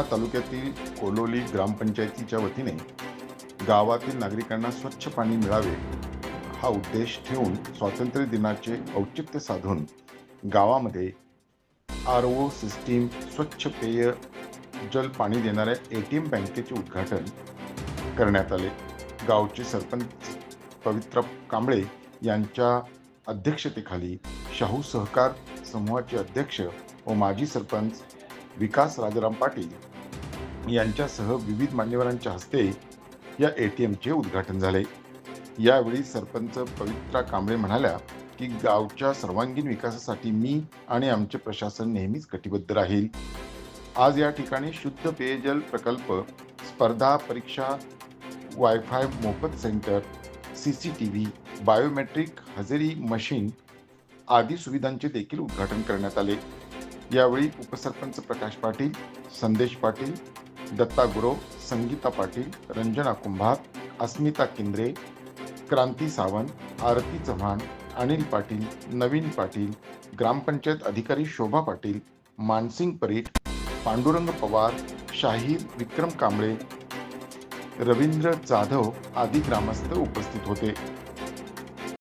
तालुक्यातील कोलोली ग्रामपंचायतीच्या वतीने गावातील नागरिकांना स्वच्छ पाणी मिळावे हा उद्देश ठेवून स्वातंत्र्य दिनाचे औचित्य साधून गावामध्ये आर ओ सिस्टीम स्वच्छ पेय जल पाणी देणाऱ्या ए टी एम बँकेचे उद्घाटन करण्यात आले. गावचे सरपंच पवित्र कांबळे यांच्या अध्यक्षतेखाली शाहू सहकार समूहाचे अध्यक्ष व माजी सरपंच विकास राजाराम पाटील यांच्यासह विविध मान्यवरांच्या हस्ते या ए टी एमचे उद्घाटन झाले. यावेळी सरपंच पवित्रा कांबळे म्हणाल्या की गावच्या सर्वांगीण विकासासाठी मी आणि आमचे प्रशासन नेहमीच कटिबद्ध राहील. आज या ठिकाणी शुद्ध पेयजल प्रकल्प स्पर्धा परीक्षा वायफाय मोफत centre C C T V biometric हजेरी मशीन आदी सुविधांचे देखील उद्घाटन करण्यात आले. यावेळी उपसरपंच प्रकाश पाटील संदेश पाटील दत्ता गुरव संगीता पाटील रंजना कुंभार अस्मिता किंद्रे क्रांती सावंत आरती चव्हाण अनिल पाटील नवीन पाटील ग्रामपंचायत अधिकारी शोभा पाटील मानसिंग परीट पांडुरंग पवार शाहीर विक्रम कांबळे रवींद्र जाधव आदी ग्रामस्थ उपस्थित होते.